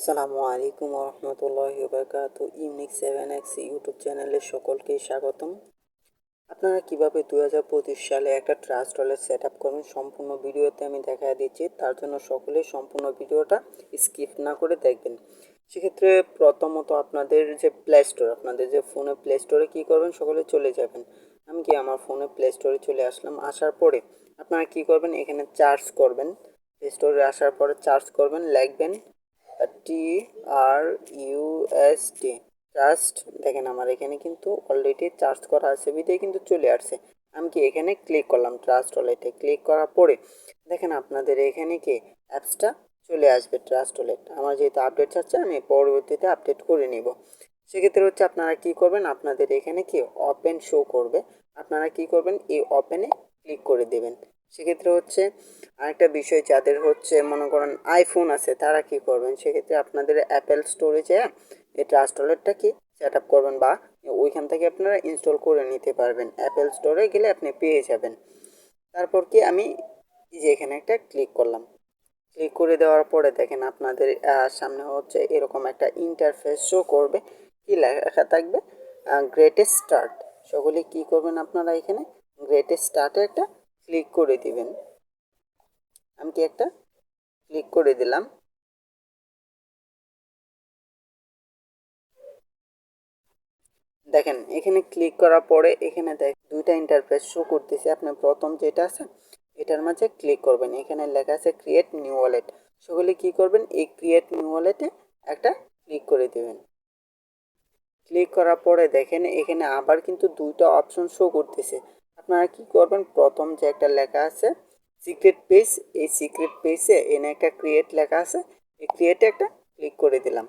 আসসালামু আলাইকুম রহমতুল্লাহ বরকাত ইউনিক সেভেন এক্স ইউটিউব চ্যানেলে সকলকে স্বাগতম। আপনারা কীভাবে দু হাজার পঁচিশ সালে একটা ট্রাস্ট ওয়ালেট সেট আপ করবেন সম্পূর্ণ ভিডিওতে আমি দেখা দিচ্ছি। তার জন্য সকলেই সম্পূর্ণ ভিডিওটা স্কিপ না করে দেখবেন। সেক্ষেত্রে প্রথমত আপনাদের যে প্লে স্টোর আপনাদের যে ফোনে প্লে স্টোরে কী করবেন সকলে চলে যাবেন। আমি কি আমার ফোনে প্লে স্টোরে চলে আসলাম? আসার পরে আপনারা কি করবেন? এখানে চার্জ করবেন। প্লে স্টোরে আসার পরে চার্জ করবেন, লিখবেন। টি আর ইউএসটি জাস্ট দেখেন আমার এখানে কিন্তু অলরেডি চার্জ করা আছে বিদেই কিন্তু চলে আসছে। আমি কি এখানে ক্লিক করলাম ট্রাস্ট ওয়ালেটে ক্লিক করার পরে, দেখেন আপনাদের এখানে কি অ্যাপসটা চলে আসবে ট্রাস্ট ওয়ালেট আমার যেহেতু আপডেট চাচ্ছে, আমি পরবর্তীতে আপডেট করে নিব। সেক্ষেত্রে হচ্ছে আপনারা কি করবেন, আপনাদের এখানে কি ওপেন শো করবে। আপনারা কি করবেন, এই ওপেনে ক্লিক করে দেবেন। সেক্ষেত্রে হচ্ছে আরেকটা বিষয় যাদের হচ্ছে, মনে করেন আইফোন আছে, তারা কি করবেন? সেক্ষেত্রে আপনাদের অ্যাপেল স্টোরে যেয়ে এই ট্রাস্ট ওয়ালেটটা কি সেট আপ করবেন বা ওইখান থেকে আপনারা ইনস্টল করে নিতে পারবেন। অ্যাপেল স্টোরে গেলে আপনি পেয়ে যাবেন। তারপর কি আমি যে এখানে একটা ক্লিক করলাম। ক্লিক করে দেওয়ার পরে দেখেন আপনাদের সামনে হচ্ছে এরকম একটা ইন্টারফেস শো করবে। কি লেখা থাকবে? গ্রেটেস্ট স্টার্ট সকলে কি করবেন আপনারা এখানে? গ্রেটেস্ট স্টার্টে একটা ক্লিক করে দিবেন। আমি কি একটা ক্লিক করে দিলাম। দেখেন, এখানে ক্লিক করার পরে এখানে দেখ, দুইটা ইন্টারফেস শো করতেছে। আপনি প্রথম যেটা আছে, এটার মাঝে ক্লিক করবেন। এখানে লেখা আছে ক্রিয়েট নিউ ওয়ালেট সকলে কি করবেন? এই ক্রিয়েট নিউ ওয়ালেটে একটা ক্লিক করে দেবেন। ক্লিক করার পরে দেখেন, এখানে আবার কিন্তু দুইটা অপশন শো করতেছে। আপনারা কি করবেন? প্রথম যে একটা লেখা আছে সিক্রেট পেজ এই সিক্রেট পেজে এনে একটা ক্রিয়েট লেখা আছে, এই ক্রিয়েটে একটা ক্লিক করে দিলাম।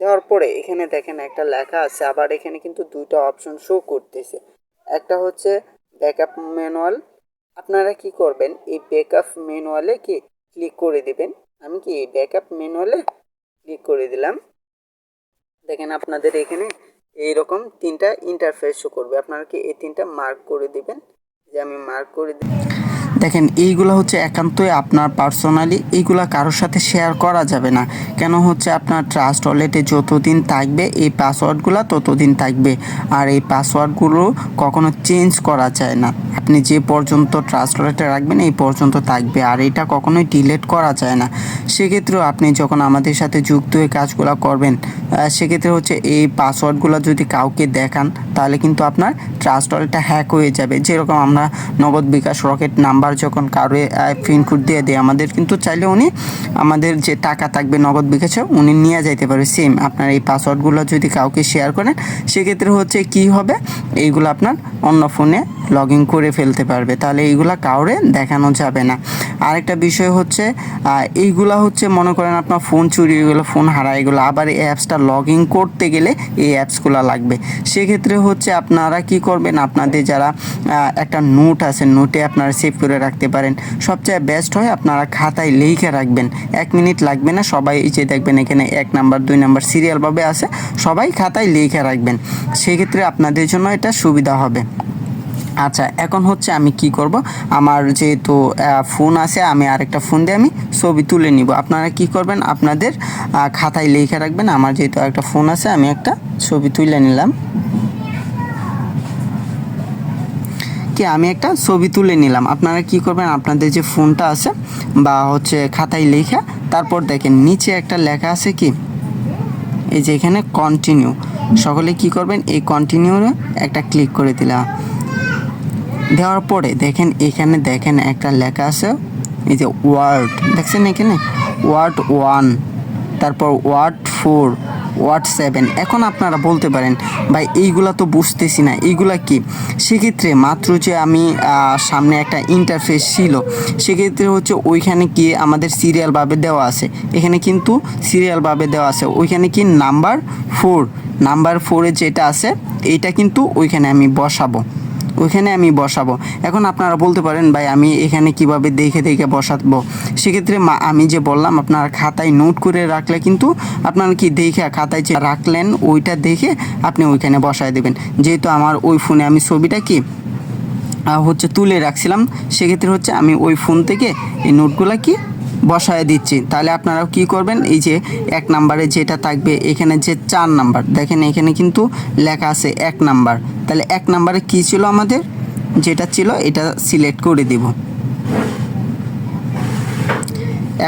দেওয়ার পরে এখানে দেখেন একটা লেখা আছে, আবার এখানে কিন্তু দুইটা অপশন শো করতেছে। একটা হচ্ছে ব্যাকআপ ম্যানুয়াল আপনারা কি করবেন? এই ব্যাকআপ ম্যানুয়ালে কি ক্লিক করে দিবেন? আমি কি এই ব্যাকআপ ম্যানুয়ালে ক্লিক করে দিলাম? দেখেন আপনাদের এখানে এইরকম তিনটা ইন্টারফেস শো করবে। আপনারা কি এই তিনটা মার্ক করে দিবেন? যে আমি মার্ক করে দিই। দেখেন, এইগুলো হচ্ছে একান্তই আপনার পার্সোনালি এইগুলো কারোর সাথে শেয়ার করা যাবে না। কেন হচ্ছে আপনার ট্রাস্ট ওয়ালেটে যতদিন থাকবে, এই পাসওয়ার্ডগুলো ততদিন থাকবে। আর এই পাসওয়ার্ডগুলো কখনো চেঞ্জ করা যায় না। আপনি যে পর্যন্ত ট্রাস্ট ওয়ালেটে রাখবেন, এই পর্যন্ত থাকবে। আর এটা কখনোই ডিলেট করা যায় না। সেক্ষেত্রেও আপনি যখন আমাদের সাথে যুক্ত হয়ে কাজগুলো করবেন সেক্ষেত্রে হচ্ছে এই পাসওয়ার্ডগুলো যদি কাউকে দেখান তাহলে কিন্তু আপনার ট্রাস্ট ওয়ালেটটা হ্যাক হয়ে যাবে। যেরকম আমরা নগদ বিকাশ রকেট নাম্বার যখন কারও পিনকোড দিয়ে দিই আমাদের কিন্তু চাইলে উনি আমাদের যে টাকা থাকবে নগদ বিকাশে, উনি নিয়ে যাইতে পারে। সেম আপনার এই পাসওয়ার্ডগুলো যদি কাউকে শেয়ার করেন, সেক্ষেত্রে হচ্ছে কি হবে? এইগুলো আপনার অন্য ফোনে লগ ইন করে ফেলতে পারবে। তাহলে এইগুলা কাউরে দেখানো যাবে না। আরেকটা বিষয় হচ্ছে এইগুলা হচ্ছে মনে করেন আপনার ফোন চুরি হয়ে গেলো ফোন হারা এগুলো আবার এই অ্যাপসটা লগ ইন করতে গেলে এই অ্যাপসগুলো লাগবে। সেক্ষেত্রে হচ্ছে আপনারা কি করবেন? আপনাদের যারা একটা নোট আছে, নোটে আপনারা সেভ করে রাখতে পারেন। সবচেয়ে বেস্ট হয় আপনারা খাতায় লিখে রাখবেন। এক মিনিট লাগবে না, সবাই এই যে দেখবেন এখানে এক নাম্বার, দুই নাম্বার সিরিয়ালভাবে আছে, সবাই খাতায় লিখে রাখবেন। সেক্ষেত্রে আপনাদের জন্য এটা সুবিধা হবে। আচ্ছা এখন হচ্ছে আমি কি করব? আমার যেহেতু ফোন আছে, আমি আরেকটা ফোন দিয়ে আমি ছবি তুলে নিব। আপনারা কি করবেন? আপনাদের খাতায় লিখে রাখবেন। আমার যেহেতু একটা ফোন আছে, আমি একটা ছবি তুলে নিলাম। কি, আমি একটা ছবি তুলে নিলাম। আপনারা কি করবেন, আপনাদের যে ফোনটা আছে বা হচ্ছে খাতায় লেখা, তারপর দেখেন নিচে একটা লেখা আছে কি, এই যে এখানে কন্টিনিউ সকলে কি করবেন, এই কন্টিনিউ একটা ক্লিক করে দিলাম। দেওয়ার পরে দেখেন, এখানে দেখেন একটা লেখা আছে, এই যে ওয়ার্ড দেখছেন এখানে? ওয়ার্ড ওয়ান তারপর ওয়ার্ড ফোর ওয়ার্ড সেভেন এখন আপনারা বলতে পারেন, ভাই, এইগুলা তো বুঝতেছি না। এইগুলা কি? সেক্ষেত্রে মাত্র যে আমি সামনে একটা ইন্টারফেস ছিল, সেক্ষেত্রে হচ্ছে ওইখানে কি আমাদের সিরিয়ালভাবে দেওয়া আছে। এখানে কিন্তু সিরিয়ালভাবে দেওয়া আছে। ওইখানে কি? নাম্বার ফোর নাম্বার ফোরে যেটা আছে, এইটা কিন্তু ওইখানে আমি বসাবো। ওইখানে আমি বসাবো। এখন আপনারা বলতে পারেন, ভাই, আমি এখানে কীভাবে দেখে দেখে বসাবো? সেক্ষেত্রে আমি যে বললাম, আপনারা খাতায় নোট করে রাখলে কিন্তু আপনারা কি দেখে, খাতায় যে রাখলেন, ওইটা দেখে আপনি ওইখানে বসায় দেবেন। যেহেতু আমার ওই ফোনে আমি ছবিটা কি হচ্ছে তুলে রাখছিলাম, সেক্ষেত্রে হচ্ছে আমি ওই ফোন থেকে এই নোটগুলো কি বসায় দিচ্ছি। তাহলে আপনারাও কি করবেন, এই যে এক নাম্বারে যেটা থাকবে, এখানে যে চার নাম্বার দেখেন এখানে কিন্তু লেখা আছে এক নাম্বার তাহলে এক নাম্বারে কি ছিল আমাদের? যেটা ছিল, এটা সিলেক্ট করে দিব।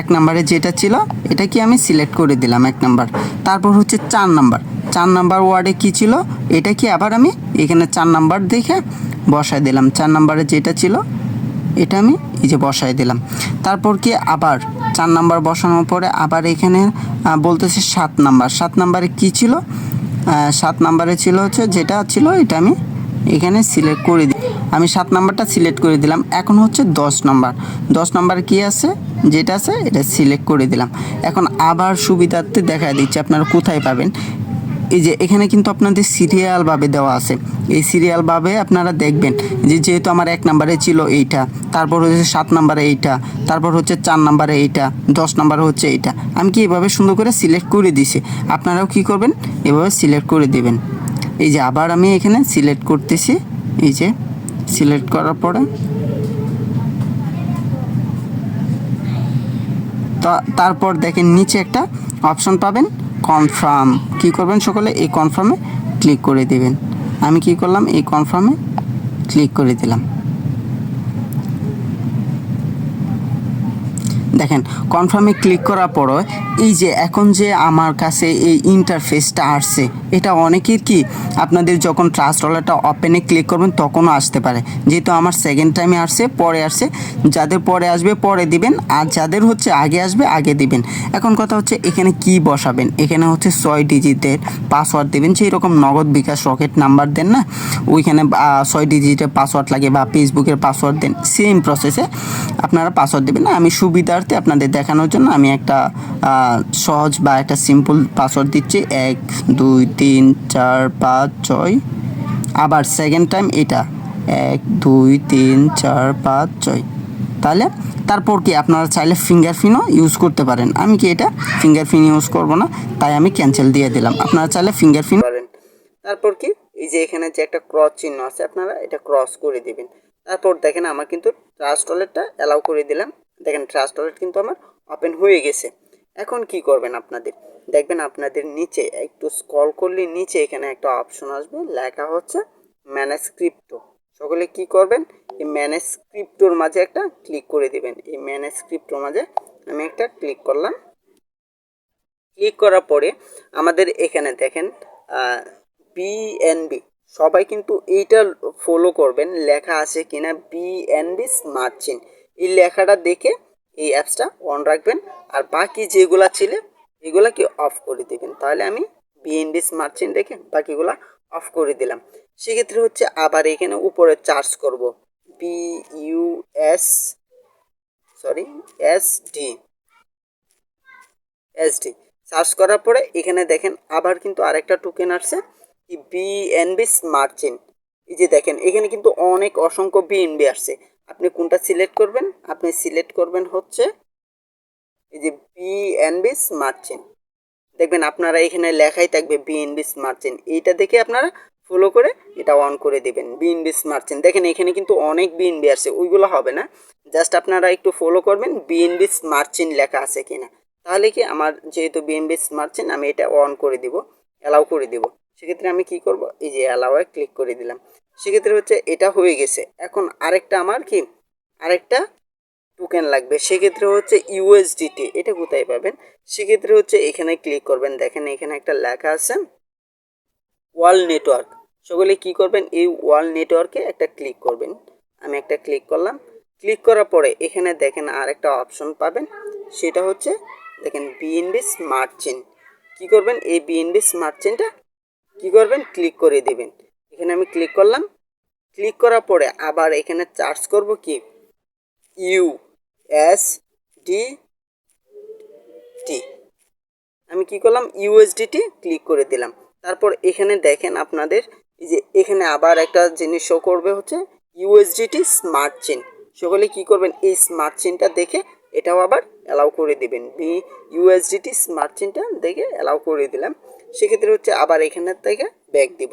এক নাম্বারে যেটা ছিল, এটা কি আমি সিলেক্ট করে দিলাম এক নাম্বার। তারপর হচ্ছে চার নাম্বার। চার নাম্বার ওয়ার্ডে কি ছিল? এটা কি আবার আমি এখানে চার নাম্বার দেখে বসায় দিলাম। চার নাম্বারে যেটা ছিল, এটা আমি এই যে বসায় দিলাম। তারপর কি আবার চার নাম্বার বসানোর পরে আবার এখানে বলতেছে সাত নাম্বার। সাত নাম্বারে কি ছিল? সাত নাম্বারে ছিল হচ্ছে, যেটা ছিল এটা আমি এখানে সিলেক্ট করে দিই আমি সাত নাম্বারটা সিলেক্ট করে দিলাম। এখন হচ্ছে দশ নাম্বার। দশ নাম্বার কি আছে? যেটা আছে, এটা সিলেক্ট করে দিলাম। এখন আবার সুবিধার্থে দেখা দিচ্ছে, আপনারা কোথায় পাবেন? এই যে এখানে কিন্তু আপনাদের সিরিয়ালভাবে দেওয়া আছে। এই সিরিয়ালভাবে আপনারা দেখবেন যে যেহেতু আমার এক নাম্বারে ছিল এইটা, তারপর হচ্ছে সাত নাম্বারে এইটা, তারপর হচ্ছে চার নাম্বারে এইটা, দশ নাম্বারে হচ্ছে এইটা। আমি কি এভাবে সুন্দর করে সিলেক্ট করে দিছি? আপনারাও কি করবেন? এভাবে সিলেক্ট করে দেবেন। এই যে আবার আমি এখানে সিলেক্ট করতেছি। এই যে সিলেক্ট করার পরে তারপর দেখেন নিচে একটা অপশন পাবেন। কনফার্ম কি করবেন সকলে? এই কনফার্মে ক্লিক করে দেবেন। আমি কি করলাম? এই কনফার্মে ক্লিক করে দিলাম। দেখেন কনফার্মে ক্লিক করার পরও এই যে এখন যে আমার কাছে এই ইন্টারফেসটা আসছে, এটা অনেকের কি আপনাদের যখন ট্রাস্ট ওয়ালেটটা ওপেনে ক্লিক করবেন তখনও আসতে পারে। যেহেতু আমার সেকেন্ড টাইমে আসছে, পরে আসছে, যাদের পরে আসবে পরে দিবেন, আর যাদের হচ্ছে আগে আসবে আগে দিবেন। এখন কথা হচ্ছে এখানে কি বসাবেন? এখানে হচ্ছে ছয় ডিজিটের পাসওয়ার্ড দেবেন সেই রকম নগদ বিকাশ রকেট নাম্বার দেন না, ওইখানে ছয় ডিজিটের পাসওয়ার্ড লাগে বা ফেসবুকের পাসওয়ার্ড দেন সেম প্রসেসে আপনারা পাসওয়ার্ড দেবেন। না আমি সুবিধার্থে আপনাদের দেখানোর জন্য আমি একটা সহজ বা একটা সিম্পল পাসওয়ার্ড দিচ্ছি। এক, দুই, তিন, চার, পাঁচ, ছয়। আবার সেকেন্ড টাইম এটা। এক, দুই, তিন, চার, পাঁচ, ছয়। তাহলে তারপর কি আপনারা চাইলে ফিঙ্গারপ্রিন্টও ইউজ করতে পারেন। আমি কি এটা ফিঙ্গারপ্রিন্ট ইউজ করব না? তাই আমি ক্যান্সেল দিয়ে দিলাম। আপনারা চাইলে ফিঙ্গারপ্রিন্ট পারেন। তারপর কি? এই যে এখানে যে একটা ক্রস চিহ্ন আছে আপনারা এটা ক্রস করে দিবেন। তারপর দেখেন আমার কিন্তু ট্রাস্ট ওয়ালেটটা অ্যালাউ করে দিলাম। দেখেন ট্রাস্ট ওয়ালেট কিন্তু আমার ওপেন হয়ে গেছে। এখন কি করবেন আপনাদের? দেখবেন আপনাদের নিচে, একটু স্ক্রল করলে নিচে এখানে একটা অপশন আসবে, লেখা হচ্ছে ম্যানেজ ক্রিপ্টো সকলে কি করবেন? এই ম্যানেজ ক্রিপ্টোর মাঝে একটা ক্লিক করে দিবেন। এই ম্যানেজ ক্রিপ্টোর মাঝে আমি একটা ক্লিক করলাম। ক্লিক করার পরে আমাদের এখানে দেখেন বিএনবি সবাই কিন্তু এইটা ফলো করবেন, লেখা আছে কিনা বিএনবি স্মার্ট চেন এই লেখাটা দেখে এই অ্যাপসটা অন রাখবেন। আর বাকি যেগুলা ছিল এগুলা কি অফ করে দিবেন। তাহলে আমি বিএনবি স্মার্ট চেন রেখে বাকিগুলা অফ করে দিলাম। সেক্ষেত্রে হচ্ছে আবার এখানে উপরে চার্জ করব। B U S sorry S D S D search করার পরে এখানে দেখেন আবার কিন্তু আরেকটা টোকেন আসছে বিএনবি স্মার্ট চেন এই যে দেখেন, এখানে কিন্তু অনেক অসংখ্য বিএনবি আসছে। আপনি কোনটা সিলেক্ট করবেন? আপনি সিলেক্ট করবেন হচ্ছে এই যে বিএনবি স্মার্ট চেন দেখবেন আপনারা এখানে লেখাই থাকবে বিএনবি স্মার্ট চেন এইটা দেখে আপনারা ফলো করে এটা অন করে দেবেন বিএনবি স্মার্ট চেন দেখেন এখানে কিন্তু অনেক বিএনবি আসছে, ওইগুলো হবে না। জাস্ট আপনারা একটু ফলো করবেন বিএনবি স্মার্ট চেন লেখা আছে কিনা। তাহলে কি আমার যেহেতু বিএনবি স্মার্ট চেন আমি এটা অন করে দিব অ্যালাউ করে দিব। সেক্ষেত্রে আমি কি করব? এই যে অ্যালাউয়ে ক্লিক করে দিলাম। সেক্ষেত্রে হচ্ছে এটা হয়ে গেছে। এখন আরেকটা আমার কি? আরেকটা টোকেন লাগবে। সেক্ষেত্রে হচ্ছে ইউএসডিটি এটা কোথায় পাবেন? সেক্ষেত্রে হচ্ছে এখানে ক্লিক করবেন। দেখেন এখানে একটা লেখা আছে ওয়াল নেটওয়ার্ক। সকলে কি করবেন? এই ওয়াল নেটওয়ার্কে একটা ক্লিক করবেন। আমি একটা ক্লিক করলাম। ক্লিক করার পরে এখানে দেখেন আর একটা অপশন পাবেন। সেটা হচ্ছে দেখেন বিএনবি স্মার্ট চেন কী করবেন? এই বিএনবি স্মার্ট চেনটা কী করবেন? ক্লিক করে দিবেন। এখানে আমি ক্লিক করলাম। ক্লিক করার পরে আবার এখানে চার্জ করব কি? ইউ এস ডি টি আমি কি করলাম? ইউএসডিটি ক্লিক করে দিলাম। তারপর এখানে দেখেন আপনাদের যে এখানে আবার একটা জিনিস শো করবে হচ্ছে ইউএসডিটি স্মার্ট চেন সকলে কি করবেন? এই স্মার্ট চেনটা দেখে এটাও আবার অ্যালাউ করে দিবেন। বি ইউএসডিটি স্মার্ট চেনটা দেখে অ্যালাউ করে দিলাম। সেক্ষেত্রে হচ্ছে আবার এখানের থেকে ব্যাক দিব।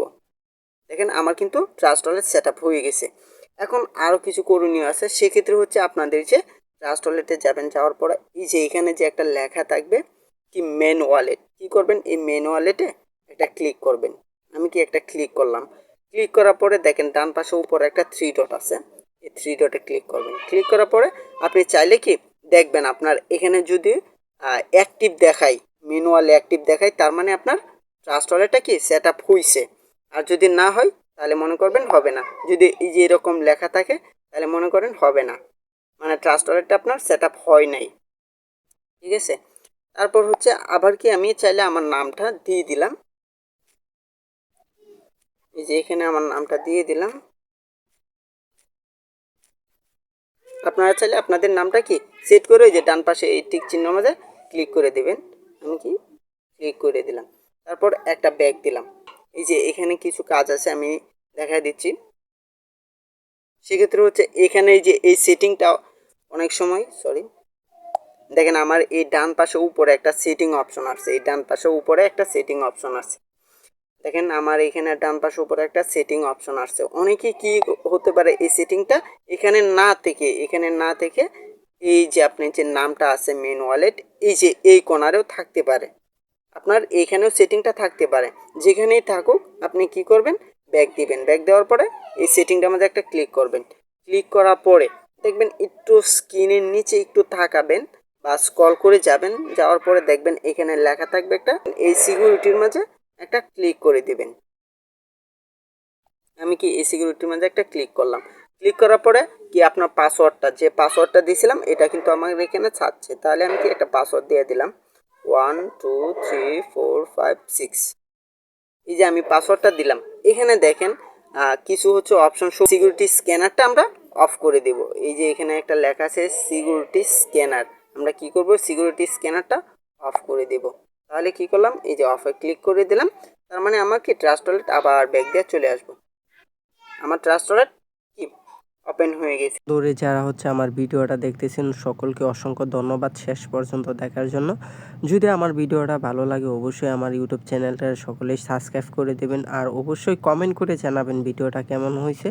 দেখেন, আমার কিন্তু ট্রাস্ট ওয়ালেট সেট হয়ে গেছে। এখন আরও কিছু করণীয় আছে। সেক্ষেত্রে হচ্ছে আপনাদের যে ট্রাস্ট ওয়ালেটে যাবেন, যাওয়ার পরে এই যে এখানে যে একটা লেখা থাকবে কি মেন ওয়ালেট কি করবেন? এই মেন ওয়ালেটে একটা ক্লিক করবেন। আমি কি একটা ক্লিক করলাম? ক্লিক করার পরে দেখেন, ডান পাশে উপরে একটা থ্রি ডট আছে। এই থ্রি ডটে ক্লিক করবেন। ক্লিক করার পরে আপনি চাইলে কি দেখবেন, আপনার এখানে যদি অ্যাক্টিভ দেখায় ম্যানুয়াল অ্যাক্টিভ দেখায়, তার মানে আপনার ট্রাস্ট ওয়ালেটটা কি সেট আপ হয়েছে আর যদি না হয়, তাহলে মনে করবেন হবে না। যদি এই যে এরকম লেখা থাকে, তাহলে মনে করেন হবে না। মানে ট্রাস্ট ওয়ালেটটা আপনার সেট আপ হয় নাই। ঠিক আছে? তারপর হচ্ছে আবার কি আমি চাইলে আমার নামটা দিয়ে দিলাম। এই যে এখানে আমার নামটা দিয়ে দিলাম। আপনারা চাইলে আপনাদের নামটা কি সেট করে ওই যে ডান পাশে এই টিক চিহ্ন মাঝে ক্লিক করে দেবেন। আমি কি ক্লিক করে দিলাম। তারপর একটা ব্যাগ দিলাম। এই যে এখানে কিছু কাজ আছে, আমি দেখা দিচ্ছি। সেক্ষেত্রে হচ্ছে এখানে এই যে এই সেটিংটা অনেক সময় সরি দেখেন আমার এই ডান পাশে উপরে একটা সেটিং অপশন আছে এই ডান পাশে উপরে একটা সেটিং অপশন আছে দেখেন আমার এখানে ডান পাশে উপরে একটা সেটিং অপশন আসছে। অনেকে কি হতে পারে এই সেটিংটা? এখানে না থেকে, এখানে না থেকে এই যে আপনি যে নামটা আছে মেন ওয়ালেট এই যে এই কর্নারেও থাকতে পারে। আপনার এইখানেও সেটিংটা থাকতে পারে। যেখানেই থাকুক, আপনি কি করবেন? ব্যাক দিবেন। ব্যাক দেওয়ার পরে এই সেটিংটার মধ্যে একটা ক্লিক করবেন। ক্লিক করার পরে দেখবেন একটু স্ক্রিনের নিচে একটু থাকাবেন বা স্ক্রল করে যাবেন। যাওয়ার পরে দেখবেন এখানে লেখা থাকবে একটা, এই সিকিউরিটির মাঝে একটা ক্লিক করে দিবেন। আমি কি এই সিকিউরিটির মাঝে একটা ক্লিক করলাম? ক্লিক করার পরে কি আপনার পাসওয়ার্ডটা যে পাসওয়ার্ডটা দিয়েছিলাম, এটা কিন্তু আমার এখানে ছাড়ছে। তাহলে আমি কি একটা পাসওয়ার্ড দিয়ে দিলাম? One two three four five six এই যে আমি পাসওয়ার্ডটা দিলাম। এখানে দেখেন কিছু হচ্ছে অপশন শো সিকিউরিটি স্ক্যানারটা আমরা অফ করে দেব। এই যে এখানে একটা লেখা আছে সিকিউরিটি স্ক্যানার আমরা কি করব? সিকিউরিটি স্ক্যানারটা অফ করে দেব। তাহলে কি করলাম? এই যে অফে ক্লিক করে দিলাম। তার মানে আমাকে ট্রাস্ট ওয়ালেট আবার ব্যাগ দিয়ে চলে আসব। আমার ট্রাস্ট ওয়ালেট ওপেন হয়ে গেছে। দূরে যারা হচ্ছে আমার ভিডিওটা দেখতেছেন, সকলকে অসংখ্য ধন্যবাদ শেষ পর্যন্ত দেখার জন্য। যদি আমার ভিডিওটা ভালো লাগে, অবশ্যই আমার ইউটিউব চ্যানেলটা সকলেই সাবস্ক্রাইব করে দেবেন আর অবশ্যই কমেন্ট করে জানাবেন ভিডিওটা কেমন হয়েছে।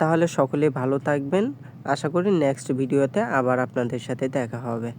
তাহলে সকলে ভালো থাকবেন। আশা করি নেক্সট ভিডিওতে আবার আপনাদের সাথে দেখা হবে।